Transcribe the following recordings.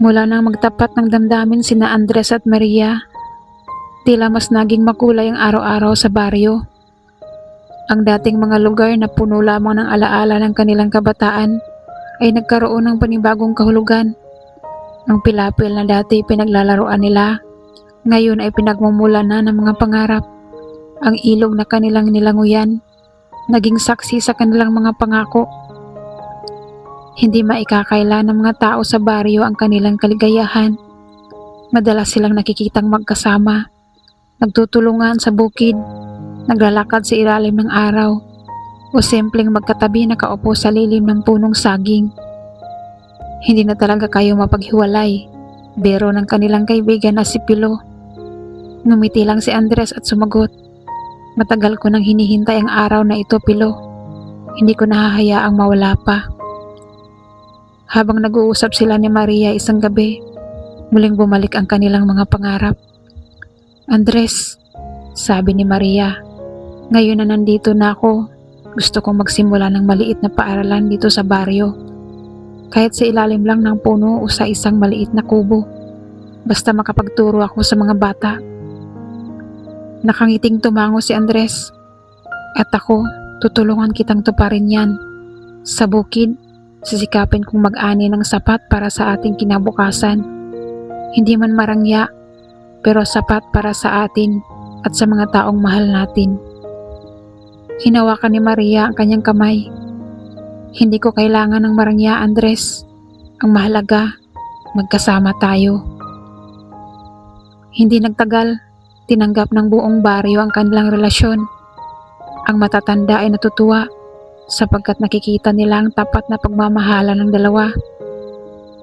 Mula nang magtapat ng damdamin sina Andres at Maria, tila mas naging makulay ang araw-araw sa baryo. Ang dating mga lugar na puno lamang ng alaala ng kanilang kabataan ay nagkaroon ng panibagong kahulugan. Ang pilapil na dati pinaglalaroan nila, ngayon ay pinagmumula na ng mga pangarap. Ang ilog na kanilang nilanguyan, naging saksi sa kanilang mga pangako. Hindi maikakaila ng mga tao sa baryo ang kanilang kaligayahan. Madalas silang nakikitang magkasama, nagtutulungan sa bukid, naglalakad sa ilalim ng araw, o simpleng magkatabi nakaupo sa lilim ng punong saging. Hindi na talaga kayo mapaghiwalay, bero ng kanilang kaibigan na si Pilo. Ngumiti lang si Andres at sumagot, Matagal ko nang hinihintay ang araw na ito, Pilo. Hindi ko nahahayaang mawala pa. Habang nag-uusap sila ni Maria isang gabi, muling bumalik ang kanilang mga pangarap. Andres, sabi ni Maria, ngayon na nandito na ako, gusto kong magsimula ng maliit na paaralan dito sa baryo. Kahit sa ilalim lang ng puno o sa isang maliit na kubo. Basta makapagturo ako sa mga bata. Nakangiting tumango si Andres. At ako, tutulungan kitang tuparin yan. Sa bukid, sisikapin kong mag-ani ng sapat para sa ating kinabukasan. Hindi man marangya, pero sapat para sa atin at sa mga taong mahal natin. Hinawakan ni Maria ang kanyang kamay. Hindi ko kailangan ng marangya, Andres. Ang mahalaga, magkasama tayo. Hindi nagtagal, tinanggap ng buong baryo ang kanilang relasyon. Ang matatanda ay natutuwa sapagkat nakikita nila ang tapat na pagmamahala ng dalawa.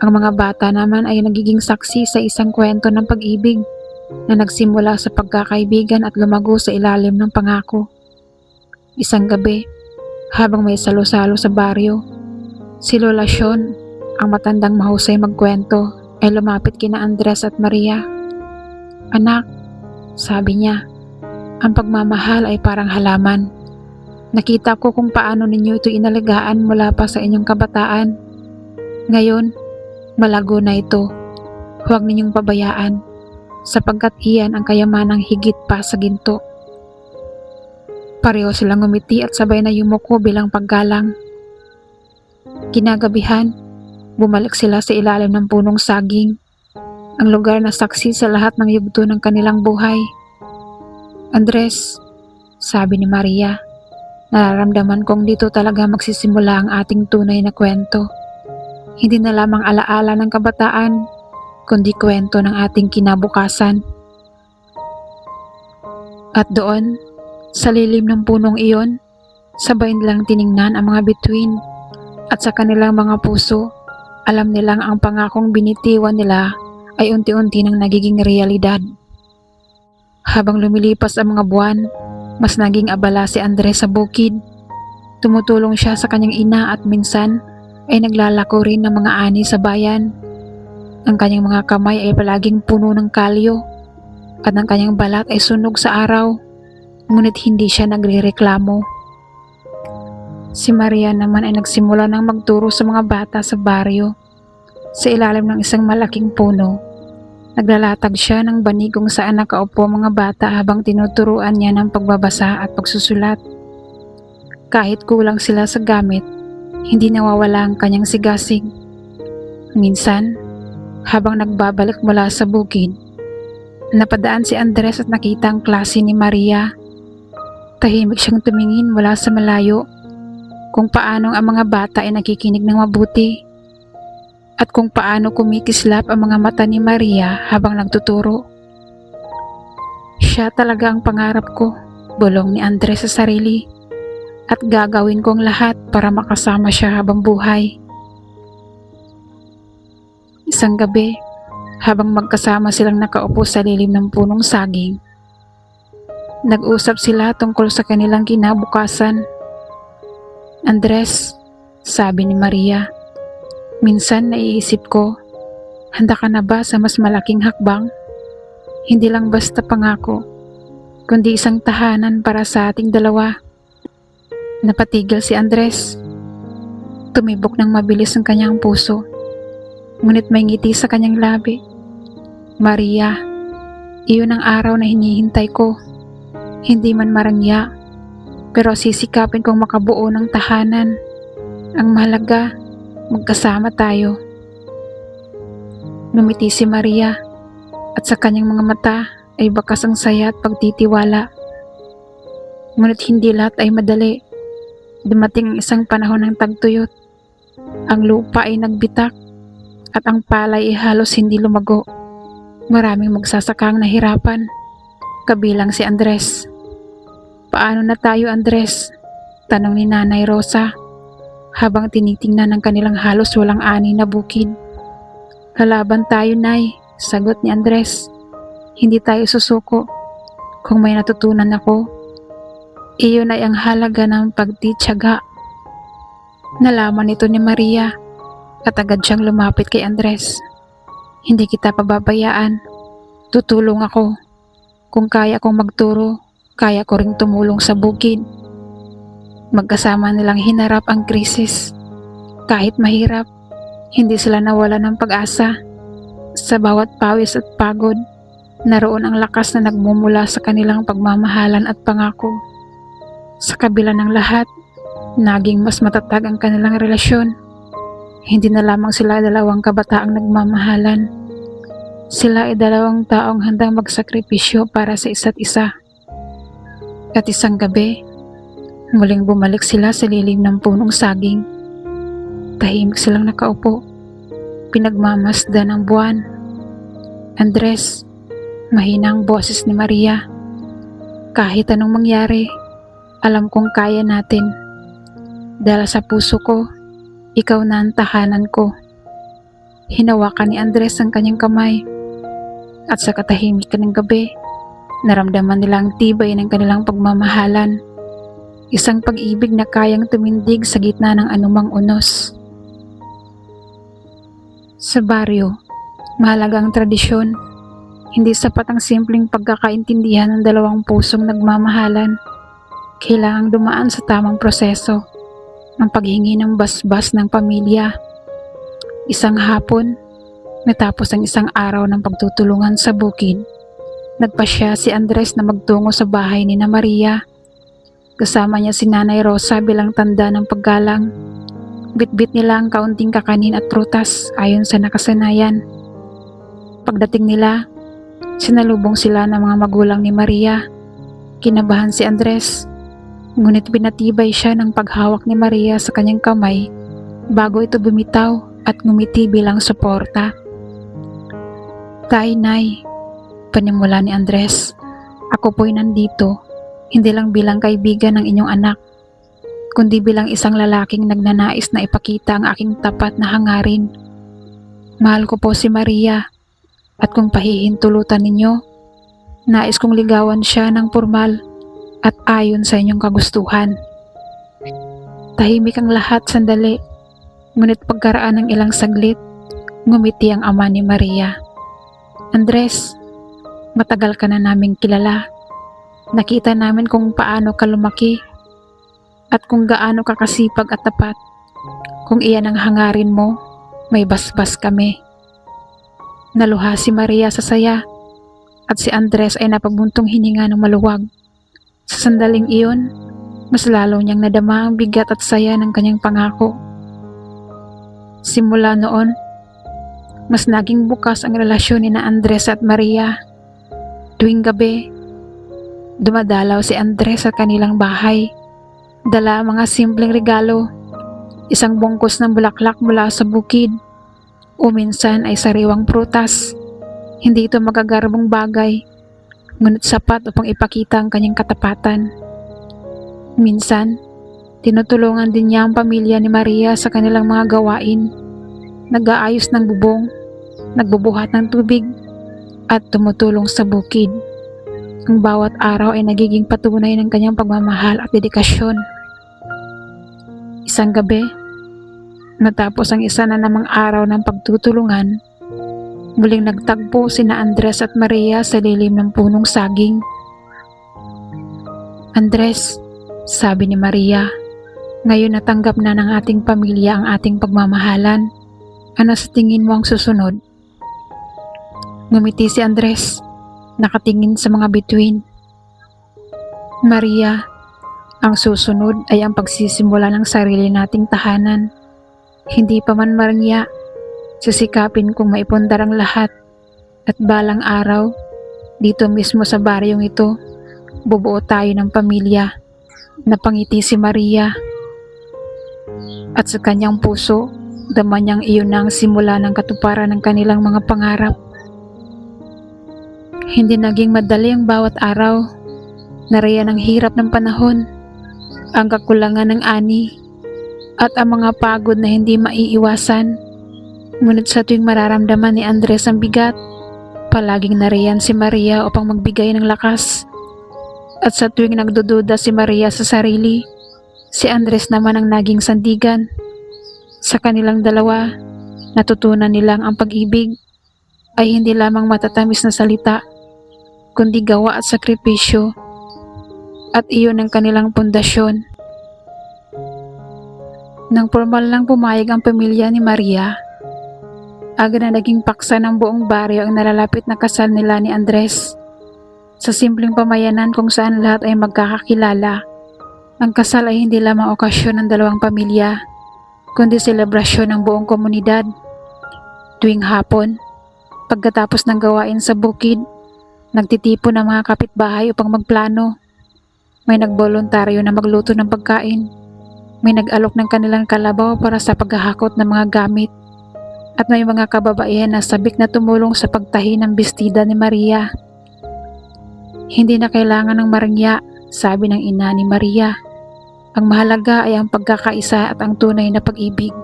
Ang mga bata naman ay nagiging saksi sa isang kwento ng pag-ibig na nagsimula sa pagkakaibigan at lumago sa ilalim ng pangako. Isang gabi, habang may salo-salo sa baryo, si Lola Sean, ang matandang mahusay magkwento, ay lumapit kina Andres at Maria. Anak, sabi niya, ang pagmamahal ay parang halaman. Nakita ko kung paano ninyo ito inalagaan mula pa sa inyong kabataan. Ngayon, malago na ito. Huwag ninyong pabayaan sapagkat iyan ang kayamanang higit pa sa ginto. Pareho silang ngumiti at sabay na yumuko bilang paggalang. Kinagabihan, bumalik sila sa ilalim ng punong saging, ang lugar na saksi sa lahat ng yugto ng kanilang buhay. Andres, sabi ni Maria, nararamdaman kong dito talaga magsisimula ang ating tunay na kwento. Hindi na lamang alaala ng kabataan, kundi kwento ng ating kinabukasan. At doon, sa lilim ng punong iyon, sabay nilang tiningnan ang mga bituin at sa kanilang mga puso, alam nilang ang pangakong binitiwan nila ay unti-unti nang nagiging realidad. Habang lumilipas ang mga buwan, mas naging abala si Andres sa bukid. Tumutulong siya sa kanyang ina at minsan ay naglalako rin ng mga ani sa bayan. Ang kanyang mga kamay ay palaging puno ng kalyo at ang kanyang balat ay sunog sa araw ngunit hindi siya nagrereklamo. Si Maria naman ay nagsimula ng magturo sa mga bata sa baryo. Sa ilalim ng isang malaking puno, naglalatag siya ng banig kung saan nakaupo mga bata habang tinuturuan niya ng pagbabasa at pagsusulat. Kahit kulang sila sa gamit, hindi nawawala ang kanyang sigasig. Minsan, habang nagbabalik mula sa bukid, napadaan si Andres at nakita ang klase ni Maria Tahimik siyang tumingin mula sa malayo kung paanong ang mga bata ay nakikinig ng mabuti at kung paano kumikislap ang mga mata ni Maria habang nagtuturo. Siya talaga ang pangarap ko, bulong ni Andres sa sarili at gagawin kong lahat para makasama siya habang buhay. Isang gabi, habang magkasama silang nakaupo sa lilim ng punong saging, Nag-usap sila tungkol sa kanilang kinabukasan. Andres, sabi ni Maria, minsan naiisip ko, handa ka na ba sa mas malaking hakbang? Hindi lang basta pangako, kundi isang tahanan para sa ating dalawa. Napatigil si Andres. Tumibok ng mabilis ang kanyang puso. ngunit may ngiti sa kanyang labi. Maria, iyon ang araw na hinihintay ko. Hindi man marangya, pero sisikapin kong makabuo ng tahanan. Ang mahalaga, magkasama tayo. Ngumiti si Maria at sa kanyang mga mata ay bakas ang saya at pagtitiwala. Ngunit hindi lahat ay madali. Dumating ang isang panahon ng tagtuyot. Ang lupa ay nagbitak at ang palay ay halos hindi lumago. Maraming magsasakang nahirapan, kabilang si Andres. Paano na tayo Andres? Tanong ni Nanay Rosa habang tinitingnan ng kanilang halos walang ani na bukid. Kalaban tayo, Nay, sagot ni Andres. Hindi tayo susuko. Kung may natutunan ako, iyon ay ang halaga ng pagtityaga. Nalaman ito ni Maria at agad siyang lumapit kay Andres. Hindi kita pababayaan. Tutulong ako. Kung kaya kong magturo, kaya ko ring tumulong sa bukid. Magkasama nilang hinarap ang krisis. Kahit mahirap, hindi sila nawala ng pag-asa. Sa bawat pawis at pagod, naroon ang lakas na nagmumula sa kanilang pagmamahalan at pangako. Sa kabila ng lahat, naging mas matatag ang kanilang relasyon. Hindi na lamang sila dalawang kabataang nagmamahalan. Sila ay dalawang taong handang magsakripisyo para sa isa't isa. At isang gabi, muling bumalik sila sa lilim ng punong saging. Tahimik silang nakaupo. Pinagmamasda ng buwan. Andres, mahina ang boses ni Maria. Kahit anong mangyari, alam kong kaya natin. Dahil sa puso ko, ikaw na ang tahanan ko. Hinawakan ni Andres ang kanyang kamay. At sa katahimikan ng gabi, naramdaman nila ang tibay ng kanilang pagmamahalan. Isang pag-ibig na kayang tumindig sa gitna ng anumang unos. Sa baryo, mahalaga tradisyon. Hindi sapat ang simpleng pagkakaintindihan ng dalawang pusong nagmamahalan. Kailangang dumaan sa tamang proseso ng paghingi ng basbas ng pamilya. Isang hapon, natapos ang isang araw ng pagtutulungan sa bukid, nagpasya si Andres na magtungo sa bahay ni na Maria. Kasama niya si Nanay Rosa bilang tanda ng paggalang. Bitbit nila ang kaunting kakanin at prutas ayon sa nakasanayan. Pagdating nila, sinalubong sila ng mga magulang ni Maria. Kinabahan si Andres Ngunit pinatibay siya ng paghawak ni Maria sa kanyang kamay bago ito bumitaw at ngumiti bilang suporta. Tay, Nay, panimula ni Andres, ako po'y nandito, hindi lang bilang kaibigan ng inyong anak, kundi bilang isang lalaking nagnanais na ipakita ang aking tapat na hangarin. Mahal ko po si Maria, at kung pahihintulutan ninyo, nais kong ligawan siya ng formal at ayon sa inyong kagustuhan. Tahimik ang lahat sandali, ngunit pagkaraan ng ilang saglit, ngumiti ang ama ni Maria. Andres, matagal ka na naming kilala. Nakita namin kung paano ka lumaki at kung gaano ka kasipag at tapat. Kung iyan ang hangarin mo, may basbas kami. Naluha si Maria sa saya at si Andres ay napabuntong hininga ng maluwag. Sa sandaling iyon, mas lalo niyang nadama ang bigat at saya ng kanyang pangako. Simula noon, mas naging bukas ang relasyon ni na Andres at Maria. Tuwing gabi, dumadalaw si Andres sa kanilang bahay. Dala mga simpleng regalo, isang bungkus ng bulaklak mula sa bukid, o minsan ay sariwang prutas. Hindi ito magagarbong bagay, ngunit sapat upang ipakita ang kanyang katapatan. Minsan, tinutulungan din niya ang pamilya ni Maria sa kanilang mga gawain, nag-aayos ng bubong, nagbubuhat ng tubig, at tumutulong sa bukid. Ang bawat araw ay nagiging patunay ng kanyang pagmamahal at dedikasyon. Isang gabi, natapos ang isa na namang araw ng pagtutulungan, Muling nagtagpo sina Andres at Maria sa lilim ng punong saging. Andres, sabi ni Maria, ngayon natanggap na ng ating pamilya ang ating pagmamahalan Ano sa tingin mo ang susunod? Ngumiti si Andres, nakatingin sa mga bituin. Maria, ang susunod ay ang pagsisimula ng sarili nating tahanan. Hindi pa man Maria, sisikapin kong maipundar ang lahat at balang araw, dito mismo sa baryong ito, bubuo tayo ng pamilya. Napangiti si Maria. At sa kanyang puso, dama niyang iyon na ang simula ng katuparan ng kanilang mga pangarap. Hindi naging madali ang bawat araw. Nariyan ang hirap ng panahon, ang kakulangan ng ani, at ang mga pagod na hindi maiiwasan. Ngunit sa tuwing mararamdaman ni Andres ang bigat, palaging nariyan si Maria upang magbigay ng lakas. At sa tuwing nagdududa si Maria sa sarili, si Andres naman ang naging sandigan. Sa kanilang dalawa, natutunan nilang ang pag-ibig ay hindi lamang matatamis na salita, kundi gawa at sakripisyo. At iyon ang kanilang pundasyon. Nang formal lang pumayag ang pamilya ni Maria, agad na naging paksa ng buong baryo ang nalalapit na kasal nila ni Andres. Sa simpleng pamayanan kung saan lahat ay magkakakilala, ang kasal ay hindi lamang okasyon ng dalawang pamilya, kundi selebrasyon ng buong komunidad. Tuwing hapon, pagkatapos ng gawain sa bukid, nagtitipon ng mga kapitbahay upang magplano. May nagboluntaryo na magluto ng pagkain. May nag-alok ng kanilang kalabaw para sa paghahakot ng mga gamit. At may mga kababaihan na sabik na tumulong sa pagtahi ng bestida ni Maria. Hindi na kailangan ng maringya, sabi ng ina ni Maria. Ang mahalaga ay ang pagkakaisa at ang tunay na pag-ibig.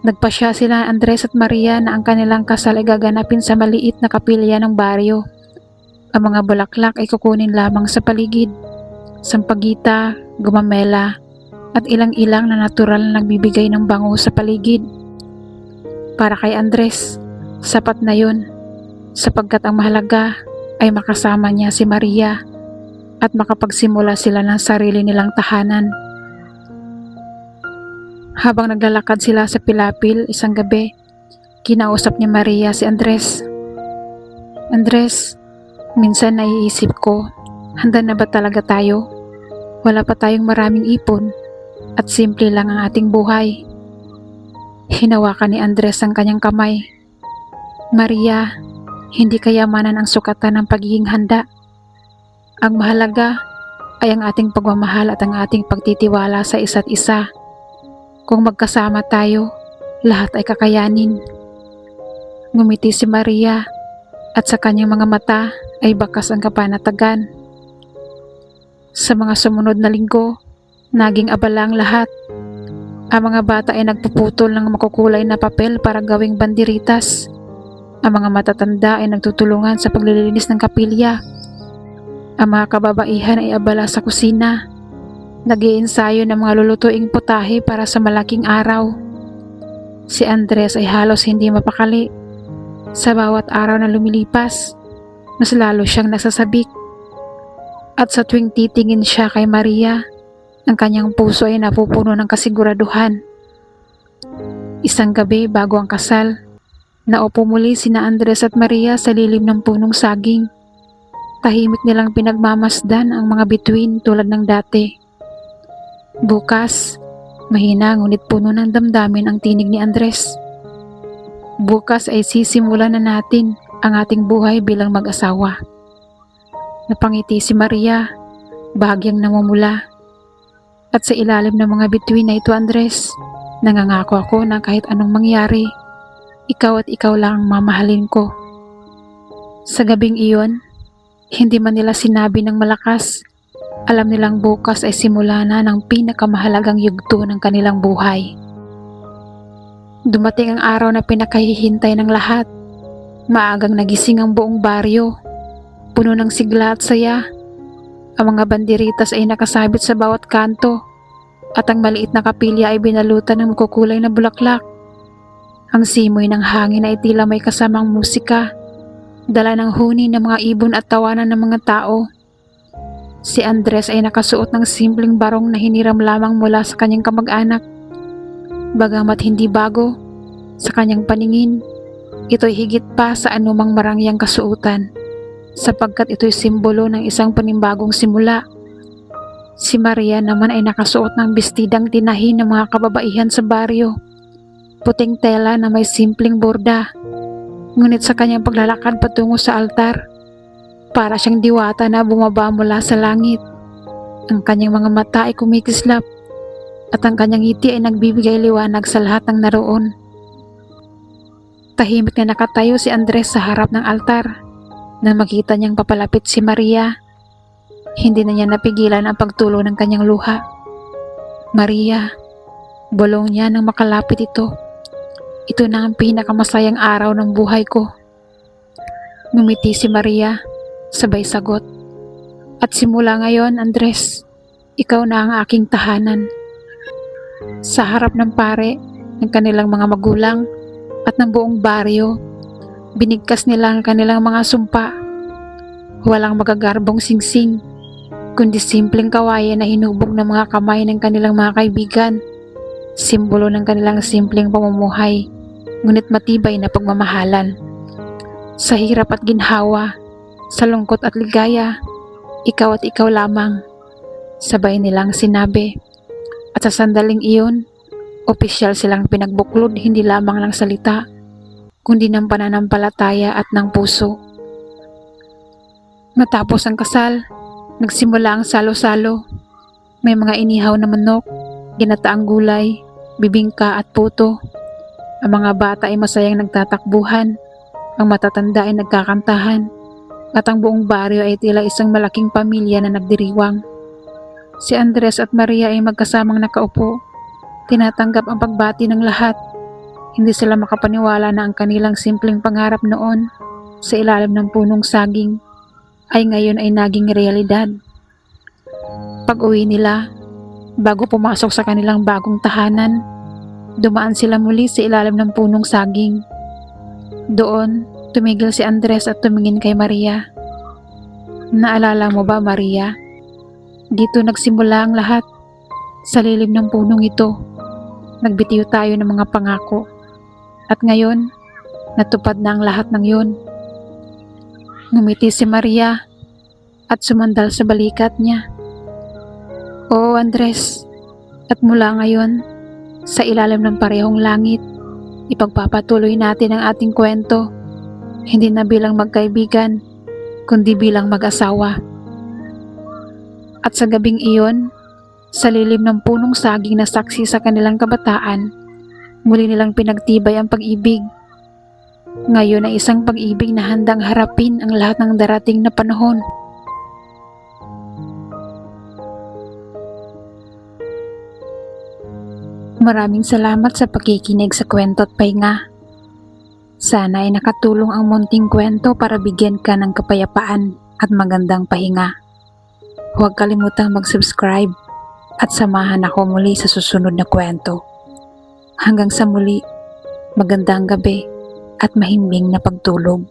Nagpasya sila Andres at Maria na ang kanilang kasal ay gaganapin sa maliit na kapilya ng baryo. Ang mga bulaklak ay kukunin lamang sa paligid, sampagita, gumamela, at ilang-ilang na natural na nagbibigay ng bango sa paligid. Para kay Andres, sapat na yun, sapagkat ang mahalaga ay makasama niya si Maria at makapagsimula sila ng sarili nilang tahanan. Habang naglalakad sila sa Pilapil isang gabi, kinausap ni Maria si Andres. Andres, minsan naiisip ko, handa na ba talaga tayo? Wala pa tayong maraming ipon at simple lang ang ating buhay. Hinawakan ni Andres ang kanyang kamay. Maria, hindi kayamanan ang sukatan ng pagiging handa. Ang mahalaga ay ang ating pagmamahal at ang ating pagtitiwala sa isa't isa. Kung magkasama tayo, lahat ay kakayanin. Ngumiti si Maria at sa kanyang mga mata ay bakas ang kapanatagan. Sa mga sumunod na linggo, naging abala ang lahat. Ang mga bata ay nagpuputol ng makukulay na papel para gawing banderitas. Ang mga matatanda ay nagtutulungan sa paglilinis ng kapilya. Ang mga kababaihan ay abala sa kusina. Nag-iensayo ng mga lulutuing putahe para sa malaking araw. Si Andres ay halos hindi mapakali. Sa bawat araw na lumilipas, mas lalo siyang nasasabik. At sa tuwing titingin siya kay Maria, ang kanyang puso ay napupuno ng kasiguraduhan. Isang gabi bago ang kasal, naupo muli sina Andres at Maria sa lilim ng punong saging. Tahimik nilang pinagmamasdan ang mga bituin tulad ng dati. Bukas, mahina ngunit puno ng damdamin ang tinig ni Andres. Bukas ay sisimulan na natin ang ating buhay bilang mag-asawa. Napangiti si Maria, bahagyang namumula. At sa ilalim ng mga bituin na ito, Andres, nangangako ako na kahit anong mangyari, ikaw at ikaw lang ang mamahalin ko. Sa gabing iyon, hindi man nila sinabi ng malakas, alam nilang bukas ay simula na ng pinakamahalagang yugto ng kanilang buhay. Dumating ang araw na pinakahihintay ng lahat. Maagang nagising ang buong baryo. Puno ng sigla at saya. Ang mga banderitas ay nakasabit sa bawat kanto at ang maliit na kapilya ay binalutan ng makukulay na bulaklak. Ang simoy ng hangin ay tila may kasamang musika, dala ng huni ng mga ibon at tawanan ng mga tao. Si Andres ay nakasuot ng simpleng barong na hiniram lamang mula sa kanyang kamag-anak. Bagamat hindi bago, Sa kanyang paningin, ito'y higit pa sa anumang marangyang kasuutan sapagkat ito'y simbolo ng isang panimbagong simula. Si Maria naman ay nakasuot ng bestidang tinahin ng mga kababaihan sa baryo. Puting tela na may simpleng borda. Ngunit sa kanyang paglalakad patungo sa altar, para siyang diwata na bumaba mula sa langit. Ang kanyang mga mata ay kumikislap at ang kanyang ngiti ay nagbibigay liwanag sa lahat ng naroon. Tahimik na nakatayo si Andres sa harap ng altar. Nang makita niyang papalapit si Maria, hindi na niya napigilan ang pagtulo ng kanyang luha. Maria, bulong niya nang makalapit ito. Ito na ang pinakamasayang araw ng buhay ko. Ngumiti si Maria, sabay sagot. At simula ngayon, Andres, ikaw na ang aking tahanan. Sa harap ng pare, ng kanilang mga magulang, at ng buong baryo, binigkas nila ang kanilang mga sumpa. Walang magagarbong singsing, kundi simpleng kawayan na hinubog ng mga kamay ng kanilang mga kaibigan. Simbolo ng kanilang simpleng pamumuhay, ngunit matibay na pagmamahalan. Sa hirap at ginhawa, sa lungkot at ligaya, ikaw at ikaw lamang. Sabay nilang sinabi. At sa sandaling iyon, opisyal silang pinagbuklod hindi lamang ng salita, kundi ng pananampalataya at ng puso. Matapos ang kasal, nagsimula ang salo-salo. May mga inihaw na manok, ginataang gulay, bibingka at puto. Ang mga bata ay masayang nagtatakbuhan, ang matatanda ay nagkakantahan, at ang buong baryo ay tila isang malaking pamilya na nagdiriwang. Si Andres at Maria ay magkasamang nakaupo. Tinatanggap ang pagbati ng lahat. Hindi sila makapaniwala na ang kanilang simpleng pangarap noon sa ilalim ng punong saging ay ngayon ay naging realidad. Pag uwi nila, bago pumasok sa kanilang bagong tahanan, dumaan sila muli sa ilalim ng punong saging. Doon, tumigil si Andres at tumingin kay Maria. Naalala mo ba, Maria? Dito nagsimula ang lahat. Sa lilim ng punong ito, nagbitiw tayo ng mga pangako. At ngayon, natupad na ang lahat ng yun. Ngumiti si Maria at sumandal sa balikat niya. Oo, Andres. At mula ngayon, sa ilalim ng parehong langit, ipagpapatuloy natin ang ating kwento, hindi na bilang magkaibigan, kundi bilang mag-asawa. At sa gabing iyon, sa lilim ng punong saging na saksi sa kanilang kabataan, muli nilang pinagtibay ang pag-ibig. Ngayon ay isang pag-ibig na handang harapin ang lahat ng darating na panahon. Maraming salamat sa pakikinig sa kwento at pahinga. Sana ay nakatulong ang munting kwento para bigyan ka ng kapayapaan at magandang pahinga. Huwag kalimutang mag-subscribe at samahan ako muli sa susunod na kwento. Hanggang sa muli, magandang gabi at mahimbing na pagtulog.